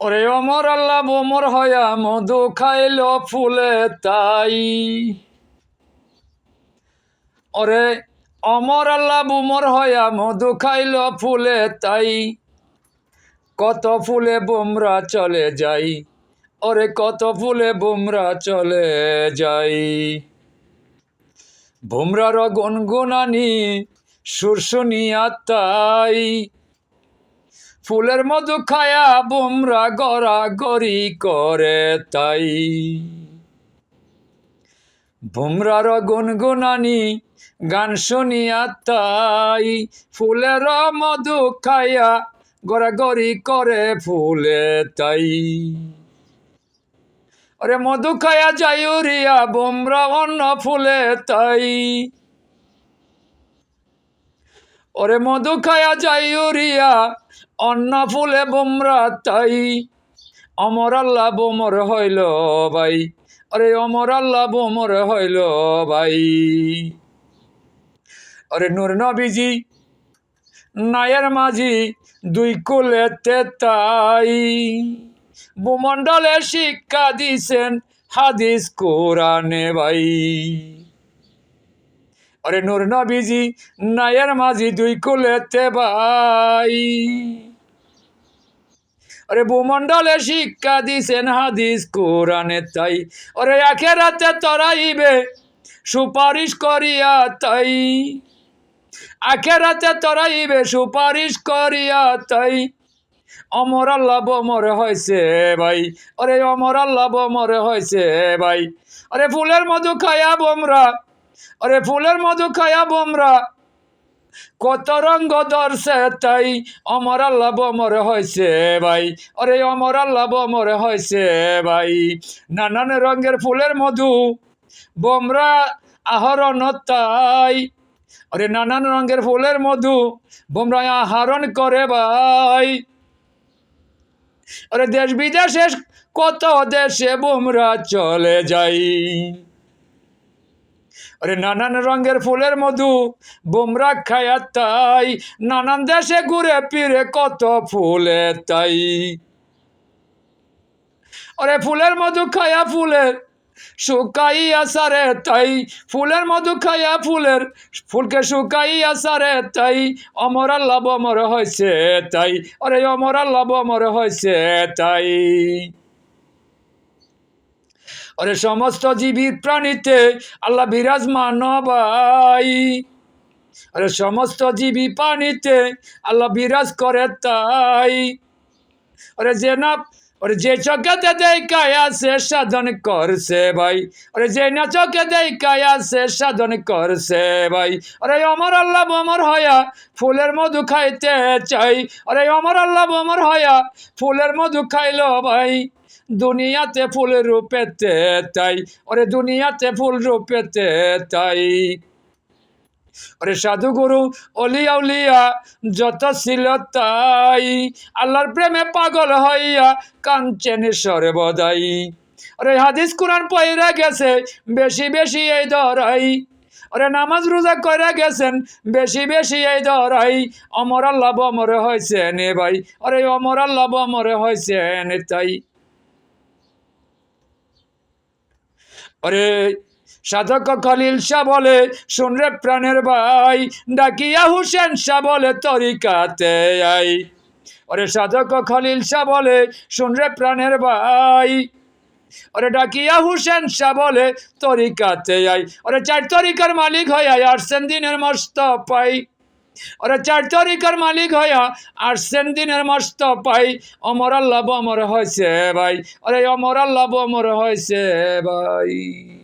ওরে অমর আল্লাহ বোমর হয়া মধু খাইল ফুলে তাই। ওরে অমর আল্লাহ বুমর হয়া মধু খাইল ফুলে তাই। কত ফুলে বোমরা চলে যাই, ওরে কত ফুলে বোমরা চলে যাই। ভোমরার গুনগুনানি সুর শুনিয়া তাই ফুলের মধু খায়া বুমরা গড়া গড়ি করে তাই। ভোমরার গুনগুনানি গান শুনিয়া তাই। ফুলের মধু খায়া গড়াগড়ি করে ফুলে তাই। ওরে মধু খায়া যাই উড়িয়া, বোমরা অন্য ফুলে তাই। ওরে মধু খায়া যাই উড়িয়া, অন্ন, ফুলে, বোমরা তাই। অমর আল্লাহ বোমর হইল ভাই আরে অমর আল্লাহ বোমর হইল ভাই। আরে নূর নবীজি, নায়ের মাঝি, দুই কুলেতে তাই। ভূমণ্ডলে শিক্ষা দিছেন হাদিস কোরআনে ভাই। আরে নূর নবীজি, নায়ের মাঝি দুই কুলেতে ভাই। আরে ভূমণ্ডলে শিক্ষা দিছেন হাদিস, কোরআনে তাই। ওরে আখেরাতে তরাইবে, সুপারিশ করিয়া তাই। আখেরাতে তরাইবে, সুপারিশ করিয়া তাই। অমর আল্লাহ বমর হয়েছে ভাই। ওরে অমর আল্লাহ বমর হয়েছে ভাই। আরে ফুলের মধু খায়া বোমরা আরে ফুলের মধু খায়া বোমরা। কত রঙ্গ দর্শে তাই অমর আল্লাহ বমর হয়েছে ভাই। আরে অমর আল্লাহ বমর হয়েছে ভাই। নানান রঙের ফুলের মধু বোমরা আহরণ তাই। আরে নানান রঙের ফুলের মধু বোমরা আহরণ করে ভাই। আরে দেশ বিদেশে কত দেশে বোমরা চলে যাই আরে নানান রঙের ফুলের মধু বোমরা খায়া তাই। নানান দেশে ঘুরে ফিরে কত ফুলে তাই। আরে ফুলের মধু খায়া ফুলের শুকাইয়া সারে তাই। ফুলের মধু খাইয়া ফুলের, ফুলকে শুকাইয়া সারে তাই। অমর আল্লাহ বমর হয়েছে তাই। আরে অমর আল্লাহ বমর হয়েছে তাই। আরে সমস্ত জীবিত প্রাণীতে আল্লাহ বিরাজমান ভাই। আরে সমস্ত জীবী প্রাণীতে আল্লাহ বিরাজ করে তাই। আরে যে না ওরে যে চোখেতে দেখায় আছে সাধন করছে ভাই। ওরে যে না চোখে দেখায় আছে সাধন করছে ভাই। ওরে অমর আল্লাহ অমর হয়া ফুলের মধু খাইতে চাই। ওরে অমর আল্লাহ অমর হয়া ফুলের মধু খাইলো ভাই। দুনিয়াতে ফুল রূপেতে তাই ওরে দুনিয়াতে ফুল রূপেতে তাই ওরে সাধুগুরু, অলিয়া উলিয়া যত ছিল তাই আল্লাহর প্রেমে পাগল হইয়া কাঞ্চেন সর্বদাই ওরে হাদিস কোরআন পয়রা গেছে, বেশি বেশি এই ধরাই ওরে নামাজ রোজা করে গেছেন, বেশি বেশি এই ধরাই অমর আল্লাহ বমরে হয়েছে নে ভাই। ওরে অমর আল্লাহ বমরে হয়েছে তাই। ওরে সাধক খলিল শাহ বলে, শুনরে প্রাণের ভাই, ডাকিয়া হুসেন শাহ বলে, তরিকাতে আই। ওরে সাধক খলিল শাহ বলে, শুনরে প্রাণের ভাই। ওরে ডাকিয়া হুসেন শাহ বলে, তরিকাতে আই। ওরে চার তরিকার মালিক হইয়া আসছেন দিনের মস্ত পাই ওরে চার তরিকার মালিক হইয়া আসছেন দিনের মস্ত পাই অমর আল্লাহ বমর হয়েছে ভাই। ওরে অমর আল্লাহ বমর হয়েছে ভাই।